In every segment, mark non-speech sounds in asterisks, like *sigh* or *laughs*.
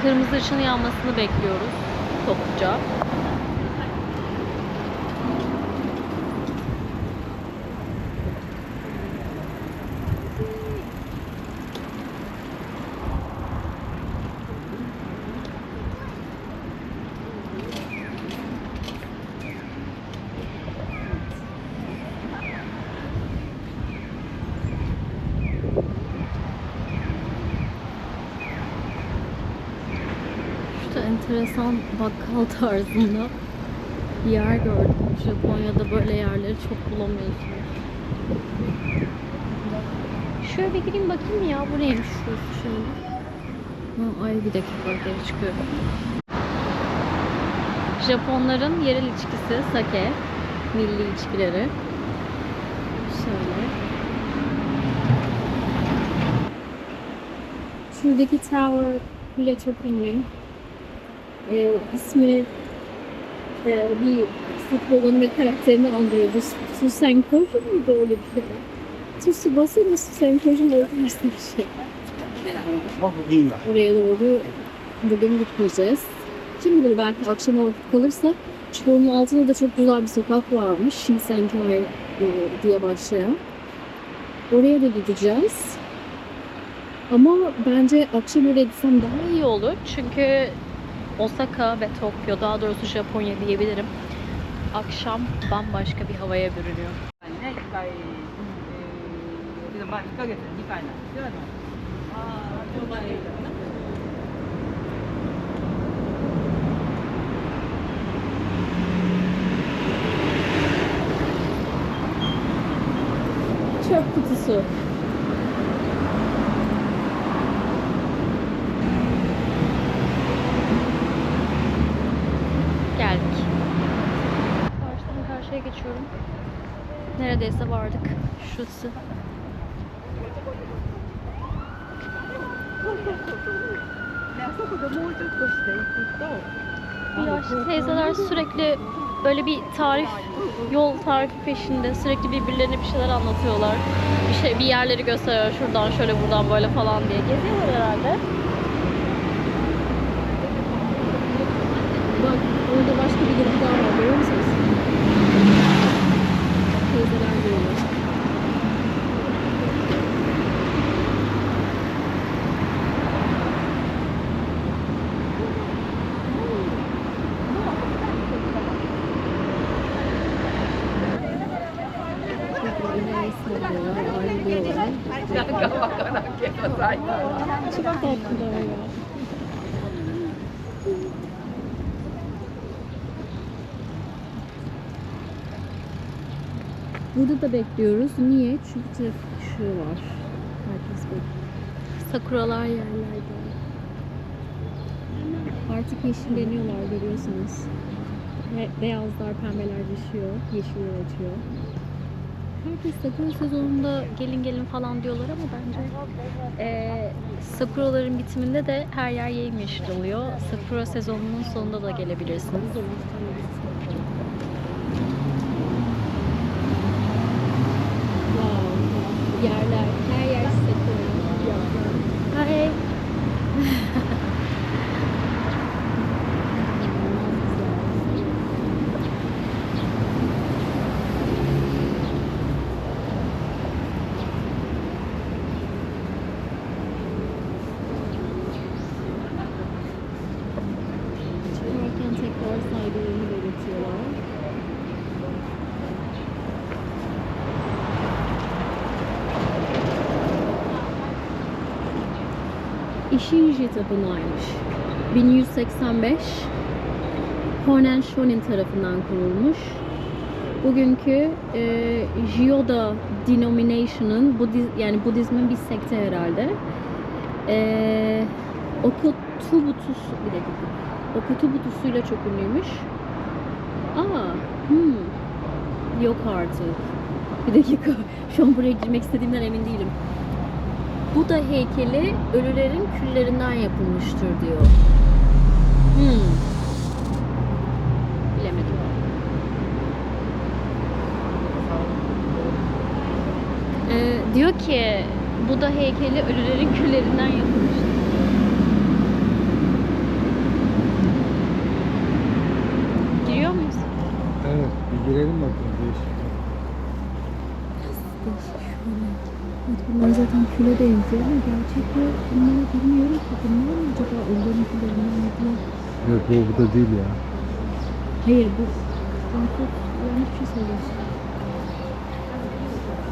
kırmızı ışığın yanmasını bekliyoruz topluca. Şurada enteresan bakkal tarzında bir yer gördüm. Japonya'da böyle yerleri çok bulamıyorsunuz. Şöyle bir gireyim bakayım ya. Bu neymiş şurası şöyle. Ha, ay bir dakika geri çıkıyorum. Japonların yerel içkisi sake. Milli içkileri. Şöyle. Şuradaki tower kule çok ünlü. Ee, ismi e, bir futbolun bir karakterini andırıyordu. Susenkoji muydu öyle bir şey? Tsubasa mı Susenkoji mi öyle bir şey. Oraya doğru bugün gitmeyeceğiz. Kim bilir belki akşama vakit kalırsa Çukur'un altında da çok güzel bir sokak varmış. Shinsenkoi e, diye başlayan. Oraya da gideceğiz. Ama bence akşam oraya gitsem daha iyi olur. Çünkü Osaka ve Tokyo, daha doğrusu Japonya diyebilirim. Akşam bambaşka bir havaya bürünüyor. ね、1 geçiyorum. Neredeyse vardık. Şurası. Yaşlı teyzeler sürekli böyle bir tarif, yol tarifi peşinde. Sürekli birbirlerine bir şeyler anlatıyorlar. Bir şey, bir yerleri gösteriyor. Şuradan şöyle buradan böyle falan diye geziyorlar herhalde. Burada da bekliyoruz. Niye? Çünkü trafik ışığı var. Herkes bekliyor. Sakuralar yerlerde. Artık yeşilleniyorlar görüyorsunuz. Ve beyazlar, pembeler düşüyor. Yeşiller açıyor. Herkes sakura sezonunda gelin gelin falan diyorlar ama bence eee sakuraların bitiminde de her yer yemyeşil oluyor. Sakura sezonunun sonunda da gelebilirsiniz. Ishinji Tapınağı'ymış. 1185 Honen Shonin tarafından kurulmuş. Bugünkü e, Jyoda denomination'ın Budiz, yani Budizmin bir sekte herhalde. E, Okutubutus bir dakika. Okutubutusuyla çok ünlüymüş. Aa, hmm. Yok artık. Bir dakika. *laughs* Şu an buraya girmek istediğimden emin değilim. Buda heykeli ölülerin küllerinden yapılmıştır diyor. Hmm. Bilemedim. Ee, diyor ki Buda heykeli ölülerin küllerinden yapılmıştır. Giriyor muyuz? Evet, bir girelim bakalım değişik. Değişik. Evet, bunlar zaten küle benziyor ama gerçek mi bunları bilmiyorum ki. Bunlar mı acaba onların küllerinden yapılan? Yok bu, bu da değil ya. Hayır bu. Çok yanlış bir şey söylüyorsun.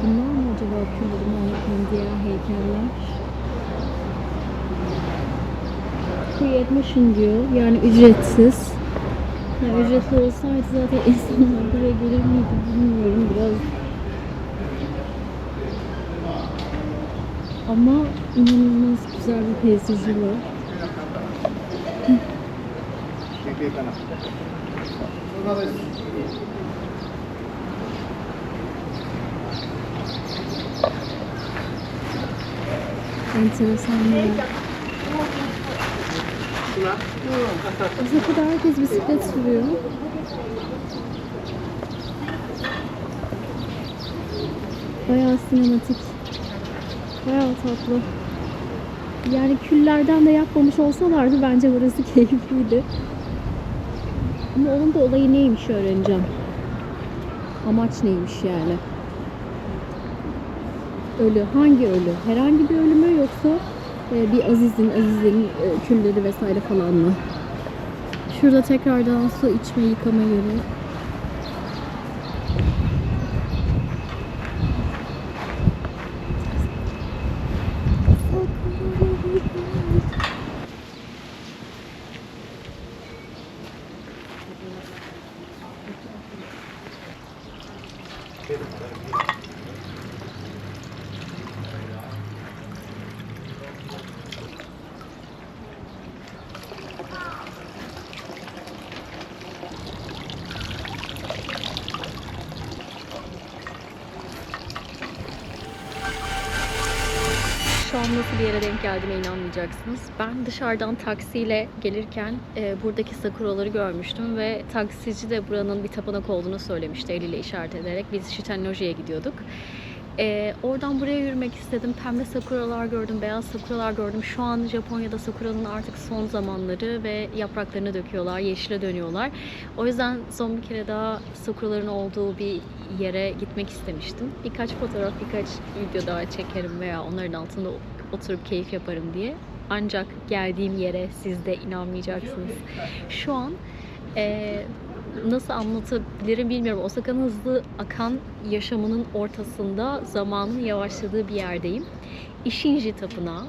Bunlar mı acaba küllerinden yapılan diğer heykeller? Free admission diyor. Yani ücretsiz. Yani ücretli olsaydı zaten insanlar buraya gelir miydi bilmiyorum biraz. Ama inanılmaz güzel bir peyzajı var. Enteresan bir yer. Herkes bisiklet sürüyor. Bayağı sinematik. Bayağı tatlı. Yani küllerden de yapmamış olsalardı bence burası *laughs* keyifliydi. Ama onun da olayı neymiş öğreneceğim. Amaç neymiş yani? Ölü. Hangi ölü? Herhangi bir ölü mü yoksa e, bir Aziz'in, Aziz'in e, külleri vesaire falan mı? Şurada tekrardan su içme, yıkama yeri. Şu an nasıl bir yere denk geldiğime inanmayacaksınız. Ben dışarıdan taksiyle gelirken e, buradaki sakuraları görmüştüm ve taksici de buranın bir tapınak olduğunu söylemişti eliyle işaret ederek. Biz Shitennoji'ye gidiyorduk. E, oradan buraya yürümek istedim. Pembe sakuralar gördüm, beyaz sakuralar gördüm. Şu an Japonya'da sakuranın artık son zamanları ve yapraklarını döküyorlar, yeşile dönüyorlar. O yüzden son bir kere daha sakuraların olduğu bir yere gitmek istemiştim. Birkaç fotoğraf, birkaç video daha çekerim veya onların altında oturup keyif yaparım diye. Ancak geldiğim yere siz de inanmayacaksınız. Şu an eee, nasıl anlatabilirim bilmiyorum. Osaka'nın hızlı akan yaşamının ortasında zamanın yavaşladığı bir yerdeyim. Ishinji Tapınağı.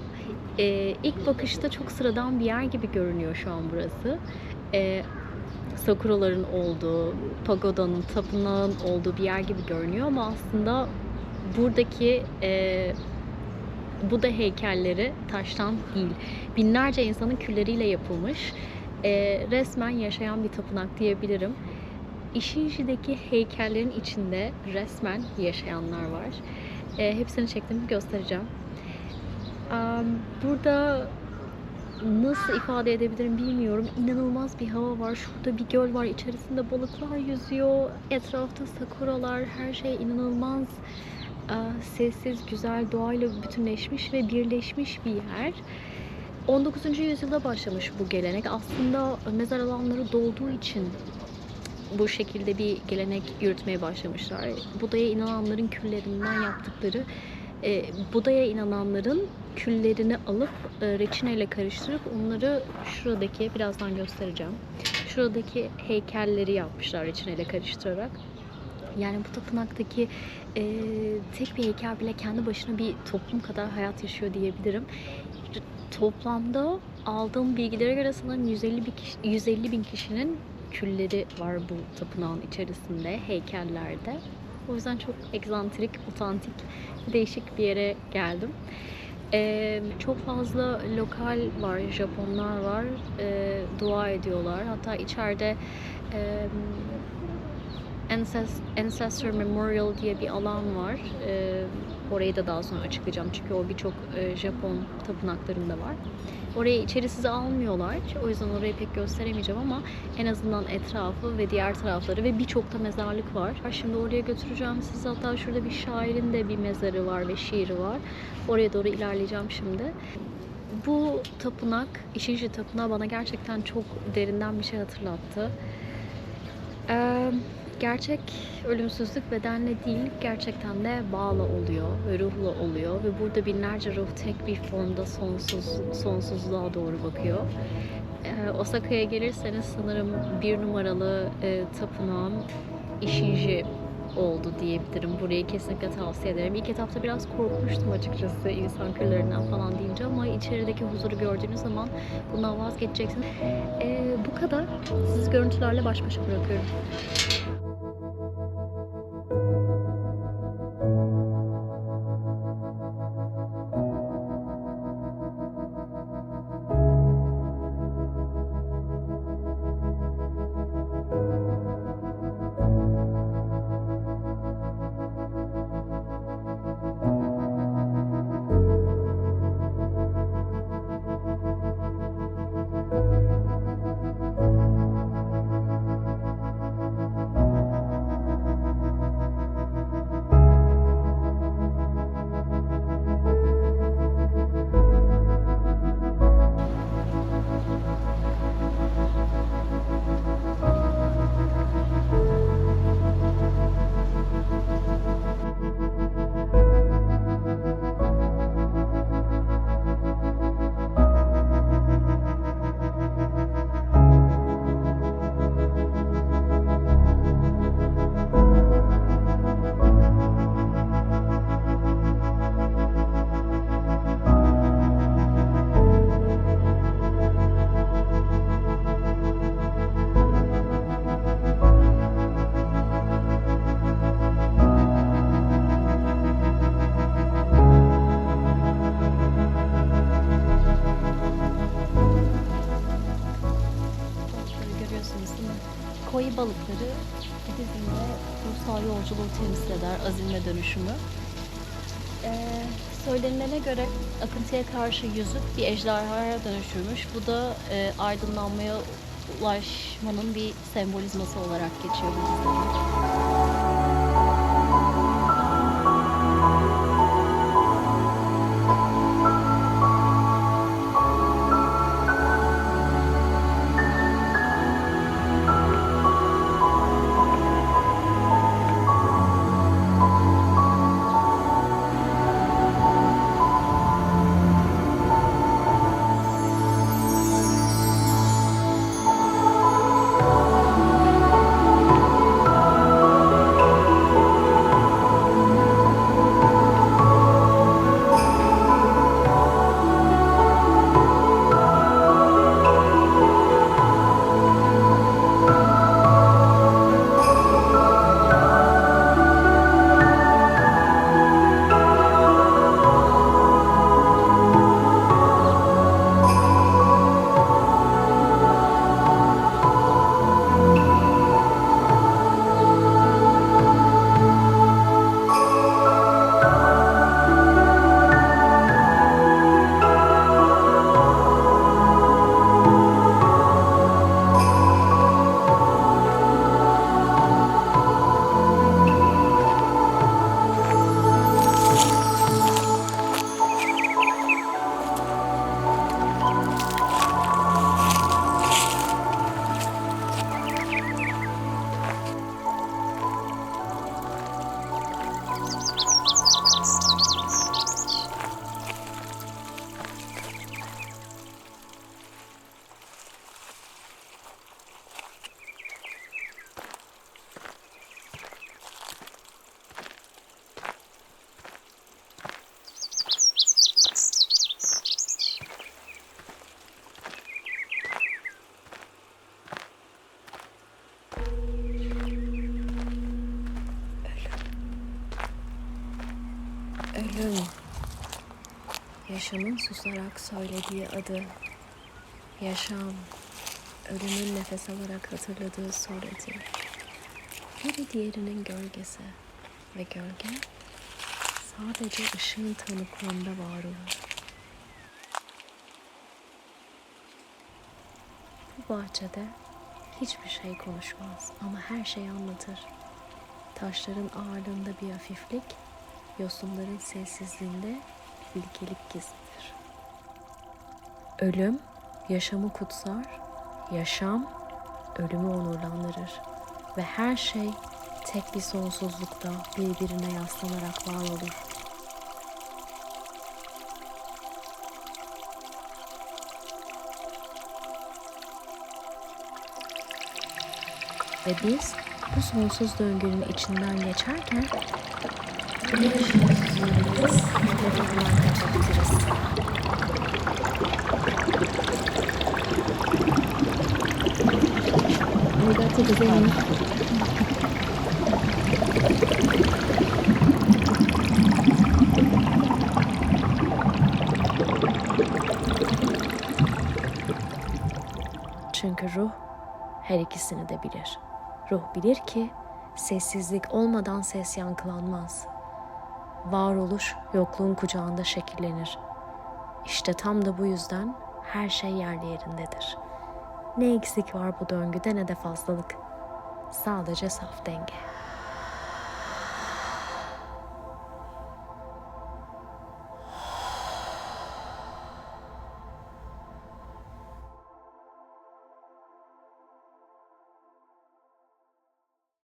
Eee ilk bakışta çok sıradan bir yer gibi görünüyor şu an burası. Eee sakuraların olduğu, pagodanın, tapınağın olduğu bir yer gibi görünüyor ama aslında buradaki eee Buda heykelleri taştan değil, binlerce insanın külleriyle yapılmış, eee, resmen yaşayan bir tapınak diyebilirim. Ishinshi'deki heykellerin içinde resmen yaşayanlar var. Eee, hepsini çektim, göstereceğim. Am, Burada nasıl ifade edebilirim bilmiyorum. İnanılmaz bir hava var. Şurada bir göl var. İçerisinde balıklar yüzüyor. Etrafta sakuralar. Her şey inanılmaz e, sessiz, güzel, doğayla bütünleşmiş ve birleşmiş bir yer. 19. yüzyılda başlamış bu gelenek. Aslında mezar alanları dolduğu için bu şekilde bir gelenek yürütmeye başlamışlar. Budaya inananların küllerinden yaptıkları e, Buda'ya inananların küllerini alıp e, reçineyle karıştırıp onları şuradaki birazdan göstereceğim. Şuradaki heykelleri yapmışlar reçineyle karıştırarak. Yani bu tapınaktaki e, tek bir heykel bile kendi başına bir toplum kadar hayat yaşıyor diyebilirim. Toplamda aldığım bilgilere göre sanırım 150 bin, kişi, 150 bin kişinin külleri var bu tapınağın içerisinde, heykellerde. O yüzden çok egzantrik, otantik, değişik bir yere geldim. Ee, çok fazla lokal var, Japonlar var. Ee, dua ediyorlar. Hatta içeride e, Ancestor Memorial diye bir alan var. Ee, orayı da daha sonra açıklayacağım çünkü o birçok e, Japon tapınaklarında var. Oraya içeri sizi almıyorlar. O yüzden orayı pek gösteremeyeceğim ama en azından etrafı ve diğer tarafları ve birçok da mezarlık var. Şimdi oraya götüreceğim sizi. Hatta şurada bir şairin de bir mezarı var ve şiiri var. Oraya doğru ilerleyeceğim şimdi. Bu tapınak, Ishinji Tapınağı bana gerçekten çok derinden bir şey hatırlattı. Ee, gerçek ölümsüzlük bedenle değil gerçekten de bağla oluyor ve ruhla oluyor ve burada binlerce ruh tek bir formda sonsuz sonsuzluğa doğru bakıyor. Ee, Osaka'ya gelirseniz sanırım bir numaralı e, tapınağım Ishinji oldu diyebilirim. Burayı kesinlikle tavsiye ederim. İlk etapta biraz korkmuştum açıkçası insan kırlarından falan deyince ama içerideki huzuru gördüğünüz zaman bundan vazgeçeceksiniz. Ee, bu kadar. Sizi görüntülerle baş başa bırakıyorum. Dönüşümü. Ee, söylenilene göre akıntıya karşı yüzüp bir ejderhaya dönüşürmüş. Bu da e, aydınlanmaya ulaşmanın bir sembolizması olarak geçiyor Budizm'de. Ölüm. Yaşamın susarak söylediği adı. Yaşam. Ölümün nefes alarak hatırladığı sureti. Biri diğerinin gölgesi. Ve gölge sadece ışığın tanıklığında var olur. Bu bahçede hiçbir şey konuşmaz ama her şeyi anlatır. Taşların ağırlığında bir hafiflik, yosunların sessizliğinde bilgelik gizlidir. Ölüm yaşamı kutsar, yaşam ölümü onurlandırır. ve her şey tek bir sonsuzlukta birbirine yaslanarak var olur. Ve biz bu sonsuz döngünün içinden geçerken Çünkü ruh her ikisini de bilir. Ruh bilir ki sessizlik olmadan ses yankılanmaz. Varoluş yokluğun kucağında şekillenir. İşte tam da bu yüzden her şey yerli yerindedir. Ne eksik var bu döngüde ne de fazlalık. Sadece saf denge.